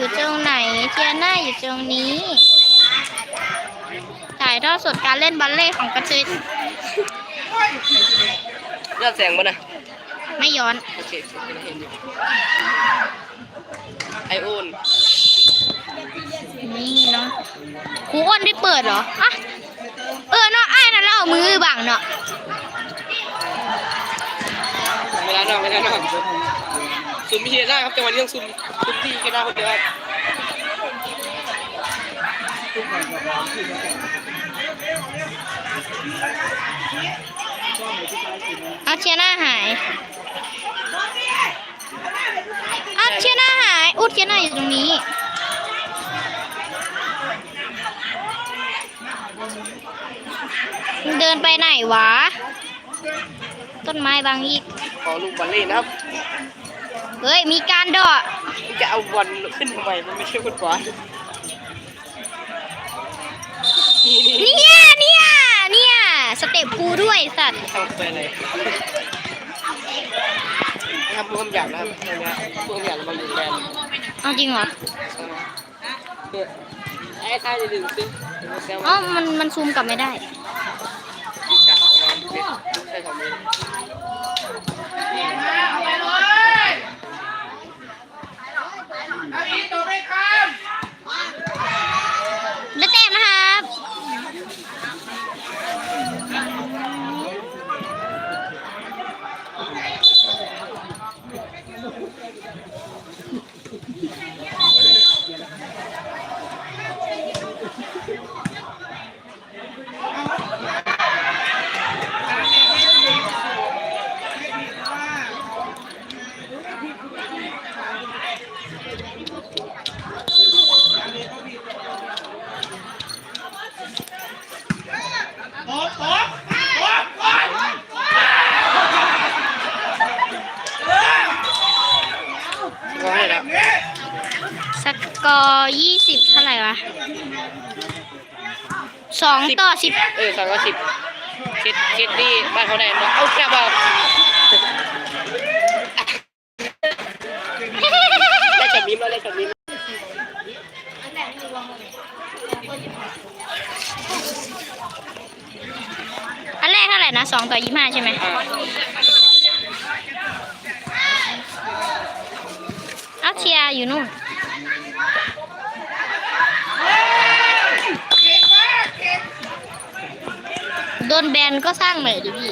อยู่ตรงไหน เทียน่าอยู่ตรงนี้ ถ่ายทอดสดการเล่นบัลเล่ต์ของกระเทยยอดแสงบ่นะไม่ย้อนโอเคโอเคเห็นอยู่ไอโอนนี่เนาะครูอ้นได้เปิดเหรออะเออเนาะไอ้ายนั่นเราเอามือบังเนาะ เวลานอกเวลานอก ซุ่มพี่ได้ครับจังหวะนี้ต้องซุ่มซุ่มพี่ก็ได้คนเดียวครับเอาเทียน่าหายเอาเทียน่าหาย อุดเทียน่าอยู่ตรงนี้มึงเดินไปไหนวะ ต้นไม้บางอีก ขอลูกบอลเล่นะครับ เฮ้ย มีการเดอมึงจะเอาบอลขึ้นทำไมมันไม่ใช่ฟุตบอลนี่นี่เนี่ยเนี่ยเนี่ยสเต็ปกูด้วยสัตว์ทำไปเลยทำร่วมอย่างนะครับตรงนี้ร่วมอย่างมาอยู่แบนเอาจริงเหรอเนี่ยไอ้ท่าจะดึงซิแซวอ๋อมันมันซูมกลับไม่ได้ที่กลางของเราเนี่ยใช่ของนี้ ได้แต้มนะครับ ก็ให้แล้ว ส กอร์ยี่สิบเท่าไหร่วะสองต่อสิบเออสองร้อยสิบคิดคิดที่บ้านเขาได้มาเอาแค่บอกได้จับมิ้มแล้วได้จับมิ้มอันแรกเท่าไหร่นะสองต่อยี่ห้าใช่ไหมอ่าเอาเชียร์อยู่นู่น โดนแบนก็สร้างใหม่ดิพี่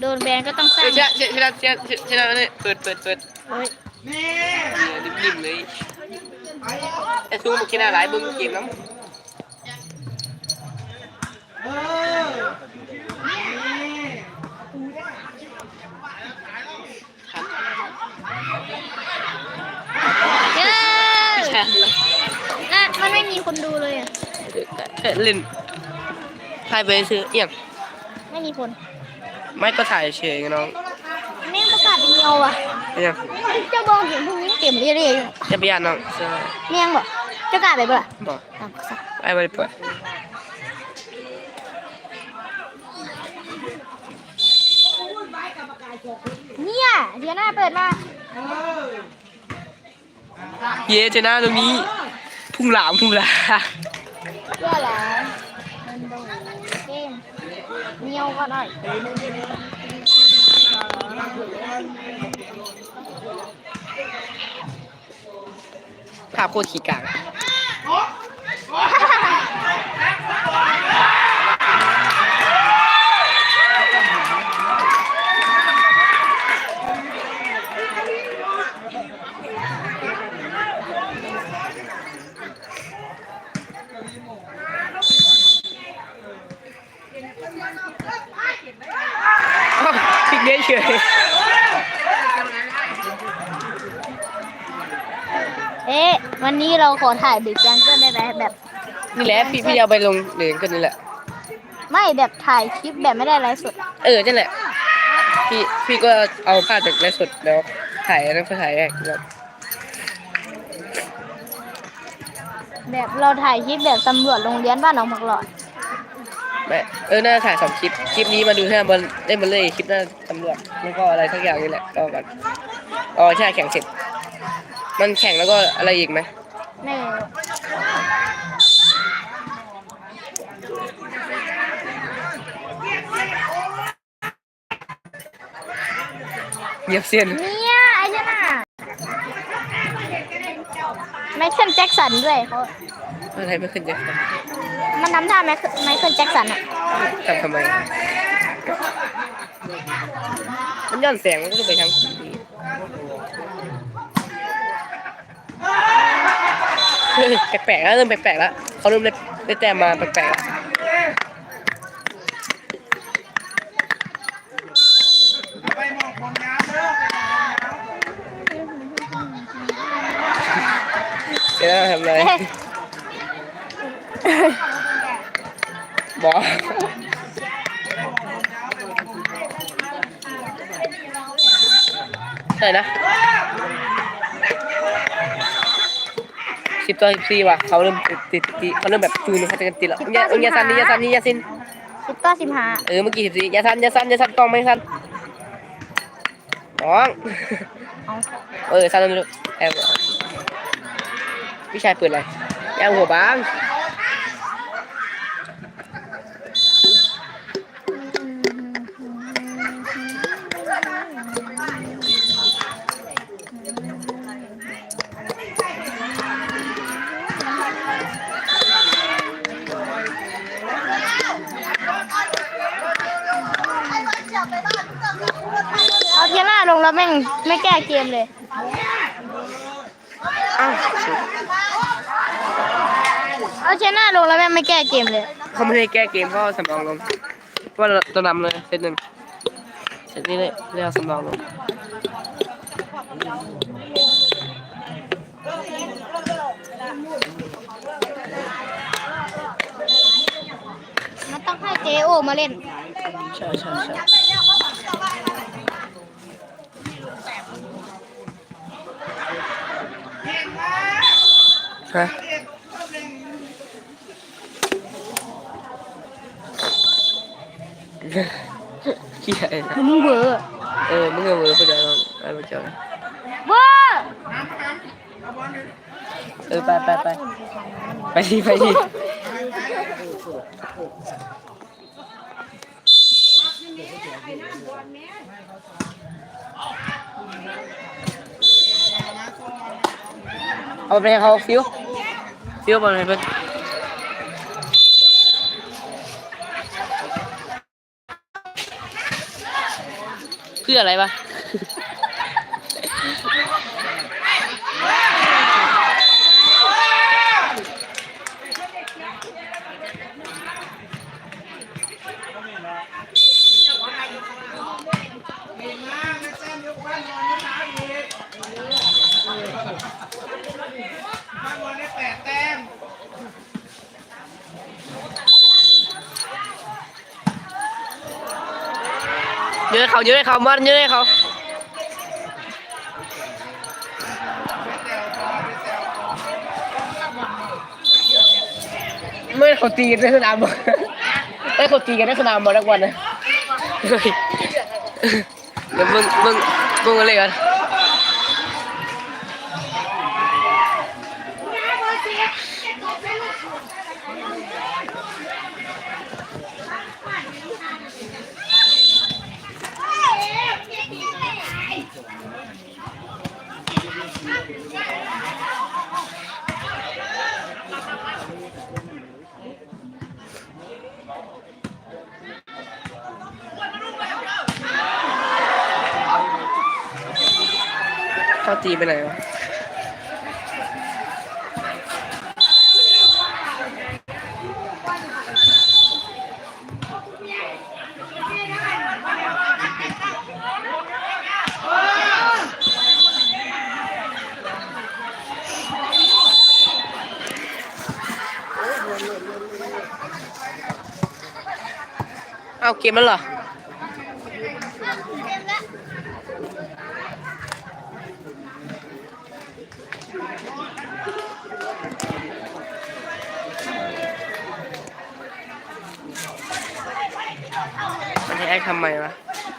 โดนแบนก็ต้องสร้าเอ้งยเชื่อเชื่อเชื่อเชื่อเชื่อเนี่ยเปิดเปิดเปิดเฮ้ยเนี่ยริมๆเลยไอ้ซูมันกินอะไรบึ้งเกมน้ำครับ เย้ แช่เลย น่ะมันไม่มีคนดูเลยอะ แค่ เล่นถ่ายไปซื้อเอี่ยงไม่มีคนไม่ก็ถ่ายเฉยๆน้องแม่งประกาศเป็นเงาอะเอี่ยงเจ้าบองเห็นพวกนี้เต็มเรื่อยๆอยู่จะไปยานน้องใช่แม่งบอกเจ้ากล้าไปปะล่ะบอกอะสักไอ้บริเปิดเนี่ยเดี๋ยวหน้าเปิดมาเย้ชนะตรงนี้ พุ่งหลามพุ่งหลาม เพื่ออะไรมันดูเก่งเนียวก็ได้ภาพโคตรขี้กาก เด้เฉยเอ๊ะ วันนี้เราขอถ่ายบิ๊กแจงเกิลได้ไหมแบบ นี่แหละพี่พี่เอาไปลงเหลืองกันนี่แหละ ไม่แบบถ่ายคลิปแบบไม่ได้ไลฟ์สด เออนั่นแหละ พี่พี่ก็เอาภาพจากไลฟ์สดแล้วถ่ายอันนั้นก็ถ่ายแรกแล้วแบบเราถ่ายคลิปแบบตำรวจโรงเรียนบ้านหนองผักหลอด แม่เออน่าจะถ่ายสองคลิป คลิปนี้มาดูแค่บนได้มาเลยคลิปหน้าตำรวจแล้วก็อะไรสักอย่างนี่แหละก็กันอ๋อใช่แข่งเสร็จ มันแข่งแล้วก็อะไรอีกไหมไม่รู้เหยียบเส้นเนี่ยไอ้เนี่ยน่ะไมเคิลแจ็คสันด้วยเขาอะไรไม่ขึ้นจะ มันทำท่าไมเคิลไมเคิลแจ็คสันอะทำทำไม มันย้อนแสงมันก็จะไปทางนี้เฮ้ยแปลกๆแล้วเริ่มแปลกๆแล้วเขาเริ่มได้ได้แต้มมาแปลกๆแล้วเดี๋ยวเราทำอะไร บอกใช่นะสิบต่อสิบสี่ว่ะเขาเริ่มติดติดติดเขาเริ่มแบบจูนเขาจะกันติดแล้วยาอยาซันนี่ยาซันนี่ยาซินสิบต่อสิบห้าเออเมื่อกี้สิบสี่ยาซันยาซันยาซันกล้องไหมซันน้องเอาเออซันไม่รู้แอบพี่ชายเปิดอะไรแอบหัวบาง เอาเทียร่าลง แล้วแม่งไม่แก้เกมเลยอ้าวเอาเทียร่าลงแล้วแม่งไม่แก้เกมเลย เขาไม่ได้แก้เกมเขาเอาสำรองลงเพราะว่าเราตัวนำเลยเซตหนึ่งเซตนี้เลยเรียกเอาสำรองลงมันต้องให้เจโอมาเล่น ใช่ใช่ใช่ ฮะขี้อะไรนะมึงเบอร์เออมึงเอาเวอร์ไปเดี๋ยวเราเอาไปเจอเบอร์เออไปไปไปไปดิไปดิ เอาไปให้เขาฟิวฟิวบอลให้เพิ่นเพื่ออะไรวะ เยอะให้เขาเยอะให้เขามันเยอะให้เขาไม่ให้เขาตีกันในสนามบอลไม่ให้เขาตีกันในสนามบอลทุกวันนะเฮ้ยเดี๋ยวมึงมึงมึงอะไรกัน เขาตีไปไหนวะเอาเกมมันเหรอ มันให้แอคทำไมวะ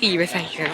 กี่ไปใส่กัน